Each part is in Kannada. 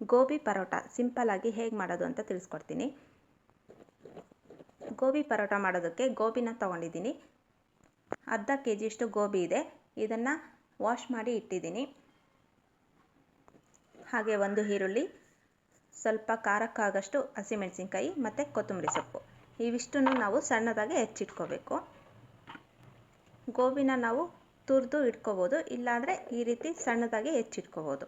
ಗೋಬಿ ಪರೋಟ ಸಿಂಪಲ್ಲಾಗಿ ಹೇಗೆ ಮಾಡೋದು ಅಂತ ತಿಳಿಸ್ಕೊಡ್ತೀನಿ. ಗೋಬಿ ಪರೋಟ ಮಾಡೋದಕ್ಕೆ ಗೋಬಿನ ತೊಗೊಂಡಿದ್ದೀನಿ. ಅರ್ಧ ಕೆ ಜಿಯಷ್ಟು ಗೋಬಿ ಇದೆ. ಇದನ್ನು ವಾಶ್ ಮಾಡಿ ಇಟ್ಟಿದ್ದೀನಿ. ಹಾಗೆ ಒಂದು ಈರುಳ್ಳಿ, ಸ್ವಲ್ಪ ಖಾರಕ್ಕಾಗಷ್ಟು ಹಸಿಮೆಣಸಿನ್ಕಾಯಿ ಮತ್ತು ಕೊತ್ತಂಬರಿ ಸೊಪ್ಪು. ಇವಿಷ್ಟನ್ನು ನಾವು ಸಣ್ಣದಾಗಿ ಹೆಚ್ಚಿಟ್ಕೋಬೇಕು. ಗೋಬಿನ ನಾವು ತುರಿದು ಇಟ್ಕೋಬೋದು, ಇಲ್ಲಾಂದರೆ ಈ ರೀತಿ ಸಣ್ಣದಾಗಿ ಹೆಚ್ಚಿಟ್ಕೋಬೋದು.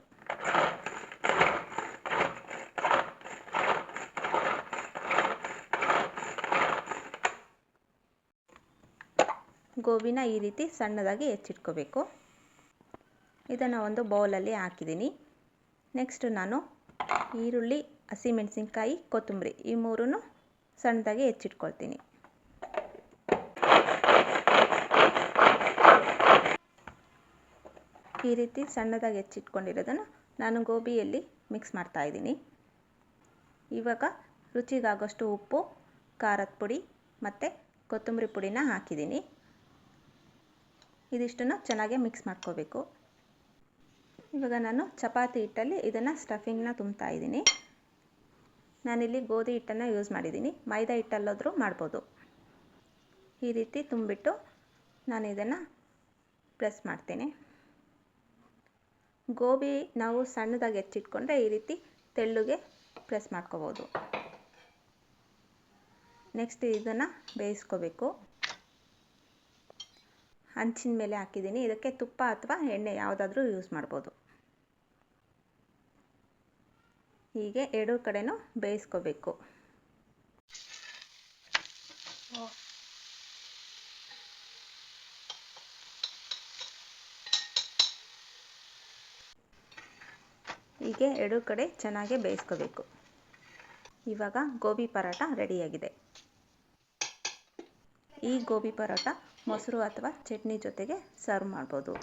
ಗೋಬಿನ ಈ ರೀತಿ ಸಣ್ಣದಾಗಿ ಹೆಚ್ಚಿಟ್ಕೋಬೇಕು. ಇದನ್ನು ಒಂದು ಬೌಲಲ್ಲಿ ಹಾಕಿದ್ದೀನಿ. ನೆಕ್ಸ್ಟ್ ನಾನು ಈರುಳ್ಳಿ ಹಸಿಮೆಣಸಿನ್ಕಾಯಿ ಕೊತ್ತಂಬರಿ ಈ ಮೂರೂ ಸಣ್ಣದಾಗಿ ಹೆಚ್ಚಿಟ್ಕೊಳ್ತೀನಿ. ಈ ರೀತಿ ಸಣ್ಣದಾಗಿ ಹೆಚ್ಚಿಟ್ಕೊಂಡಿರೋದನ್ನು ನಾನು ಗೋಬಿಯಲ್ಲಿ ಮಿಕ್ಸ್ ಮಾಡ್ತಾ ಇದ್ದೀನಿ. ಇವಾಗ ರುಚಿಗಾಗೋಷ್ಟು ಉಪ್ಪು, ಖಾರದ ಪುಡಿ ಮತ್ತು ಕೊತ್ತಂಬರಿ ಪುಡಿನ ಹಾಕಿದ್ದೀನಿ. ಇದಿಷ್ಟನ್ನು ಚೆನ್ನಾಗಿ ಮಿಕ್ಸ್ ಮಾಡ್ಕೋಬೇಕು. ಇವಾಗ ನಾನು ಚಪಾತಿ ಹಿಟ್ಟಲ್ಲಿ ಇದನ್ನು ಸ್ಟಫಿಂಗ್ನ ತುಂಬ್ತಾ ಇದ್ದೀನಿ. ನಾನಿಲ್ಲಿ ಗೋಧಿ ಹಿಟ್ಟನ್ನು ಯೂಸ್ ಮಾಡಿದ್ದೀನಿ. ಮೈದಾ ಹಿಟ್ಟಲ್ಲಾದರೂ ಮಾಡ್ಬೋದು. ಈ ರೀತಿ ತುಂಬಿಟ್ಟು ನಾನು ಇದನ್ನು ಪ್ರೆಸ್ ಮಾಡ್ತೀನಿ. ಗೋಬಿ ನಾವು ಸಣ್ಣದಾಗಿ ಹೆಚ್ಚಿಟ್ಕೊಂಡ್ರೆ ಈ ರೀತಿ ತೆಳ್ಳುಗೆ ಪ್ರೆಸ್ ಮಾಡ್ಕೋಬೋದು. ನೆಕ್ಸ್ಟ್ ಇದನ್ನು ಬೇಯಿಸ್ಕೋಬೇಕು. ಹಂಚಿನ ಮೇಲೆ ಹಾಕಿದ್ದೀನಿ. ಇದಕ್ಕೆ ತುಪ್ಪ ಅಥವಾ ಎಣ್ಣೆ ಯಾವುದಾದ್ರೂ ಯೂಸ್ ಮಾಡ್ಬೋದು. ಹೀಗೆ ಎರಡೂ ಕಡೆನೂ ಬೇಯಿಸ್ಕೋಬೇಕು. ಹೀಗೆ ಎರಡೂ ಕಡೆ ಚೆನ್ನಾಗಿ ಬೇಯಿಸ್ಕೋಬೇಕು. ಇವಾಗ ಗೋಬಿ ಪರಾಟ ರೆಡಿಯಾಗಿದೆ ಈ ಗೋಬಿ ಪರೋಟ ಮೊಸರು ಅಥವಾ ಚಟ್ನಿ ಜೊತೆಗೆ ಸರ್ವ್ ಮಾಡ್ಬೋದು.